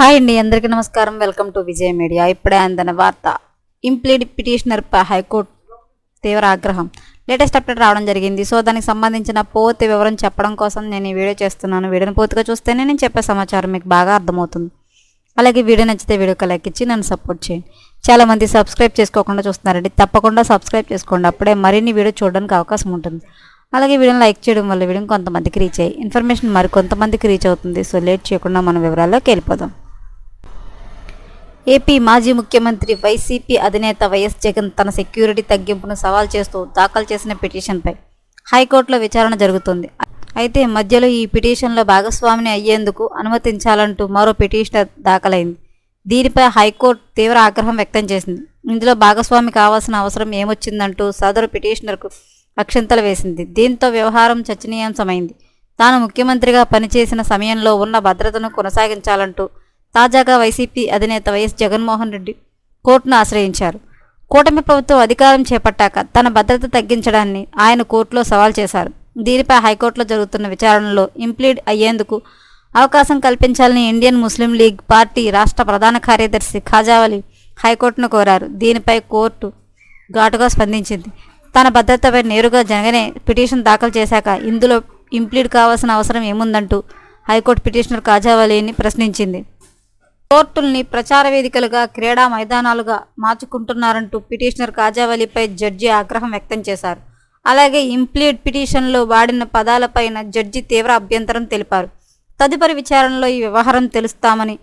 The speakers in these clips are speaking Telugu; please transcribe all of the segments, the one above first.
హాయ్ అండి అందరికీ నమస్కారం. వెల్కమ్ టు విజయ మీడియా ఇప్పుడే అందిన వార్త. ఇంప్లీడ్ పిటిషనర్పై హైకోర్టు తీవ్ర ఆగ్రహం. లేటెస్ట్ అప్డేట్ రావడం జరిగింది. సో దానికి సంబంధించిన పూర్తి వివరం చెప్పడం కోసం నేను ఈ వీడియో చేస్తున్నాను. వీడియోని పూర్తిగా చూస్తేనే నేను చెప్పే సమాచారం మీకు బాగా అర్థమవుతుంది. అలాగే వీడియో నచ్చితే వీడియోకి లైక్ ఇచ్చి నన్ను సపోర్ట్ చేయండి. చాలామంది సబ్స్క్రైబ్ చేసుకోకుండా చూస్తున్నారండి. తప్పకుండా సబ్స్క్రైబ్ చేసుకోండి. అప్పుడే మరిన్ని వీడియో చూడడానికి అవకాశం ఉంటుంది. అలాగే వీడియోని లైక్ చేయడం వల్ల వీడియో కొంతమందికి రీచ్ అయ్యి ఇన్ఫర్మేషన్ మరి కొంతమందికి రీచ్ అవుతుంది. సో లేట్ చేయకుండా మన వివరాల్లోకి వెళ్ళిపోదాం. ఏపీ మాజీ ముఖ్యమంత్రి వైసీపీ అధినేత వైఎస్ జగన్ తన సెక్యూరిటీ తగ్గింపును సవాల్ చేస్తూ దాఖలు చేసిన పిటిషన్పై హైకోర్టులో విచారణ జరుగుతుంది. అయితే మధ్యలో ఈ పిటిషన్లో భాగస్వామిని అయ్యేందుకు అనుమతించాలంటూ మరో పిటిషనర్ దాఖలైంది. దీనిపై హైకోర్టు తీవ్ర ఆగ్రహం వ్యక్తం చేసింది. ఇందులో భాగస్వామి కావాల్సిన అవసరం ఏమొచ్చిందంటూ సదరు పిటిషనర్కు అక్షంతలు వేసింది. దీంతో వ్యవహారం చర్చనీయాంశమైంది. తాను ముఖ్యమంత్రిగా పనిచేసిన సమయంలో ఉన్న భద్రతను కొనసాగించాలంటూ తాజాగా వైసీపీ అధినేత వైఎస్ జగన్మోహన్ రెడ్డి కోర్టును ఆశ్రయించారు. కూటమి ప్రభుత్వం అధికారం చేపట్టాక తన భద్రత తగ్గించడాన్ని ఆయన కోర్టులో సవాల్ చేశారు. దీనిపై హైకోర్టులో జరుగుతున్న విచారణలో ఇంప్లీడ్ అయ్యేందుకు అవకాశం కల్పించాలని ఇండియన్ ముస్లిం లీగ్ పార్టీ రాష్ట్ర ప్రధాన కార్యదర్శి ఖాజావలి హైకోర్టును కోరారు. దీనిపై కోర్టు ఘాటుగా స్పందించింది. తన భద్రతపై నేరుగా జగనే పిటిషన్ దాఖలు చేశాక ఇందులో ఇంప్లీడ్ కావాల్సిన అవసరం ఏముందంటూ హైకోర్టు పిటిషనర్ కాజావలిని ప్రశ్నించింది. కోర్టుల్ని ప్రచార వేదికలుగా క్రీడా మైదానాలుగా మార్చుకుంటున్నారంటూ పిటిషనర్ కాజావలిపై జడ్జి ఆగ్రహం వ్యక్తం చేశారు. అలాగే ఇంప్లీడ్ పిటిషన్లో వాడిన పదాలపైన జడ్జి తీవ్ర అభ్యంతరం తెలిపారు. తదుపరి విచారణలో ఈ వ్యవహారం తెలుస్తామని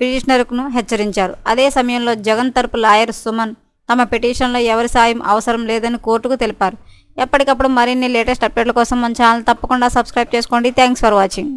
పిటిషనర్కును హెచ్చరించారు. అదే సమయంలో జగన్ తరపు లాయర్ సుమన్ తమ పిటిషన్లో ఎవరి సాయం అవసరం లేదని కోర్టుకు తెలిపారు. ఎప్పటికప్పుడు మరిన్ని లేటెస్ట్ అప్డేట్ల కోసం మన ఛానల్ తప్పకుండా సబ్స్క్రైబ్ చేసుకోండి. Thanks for watching.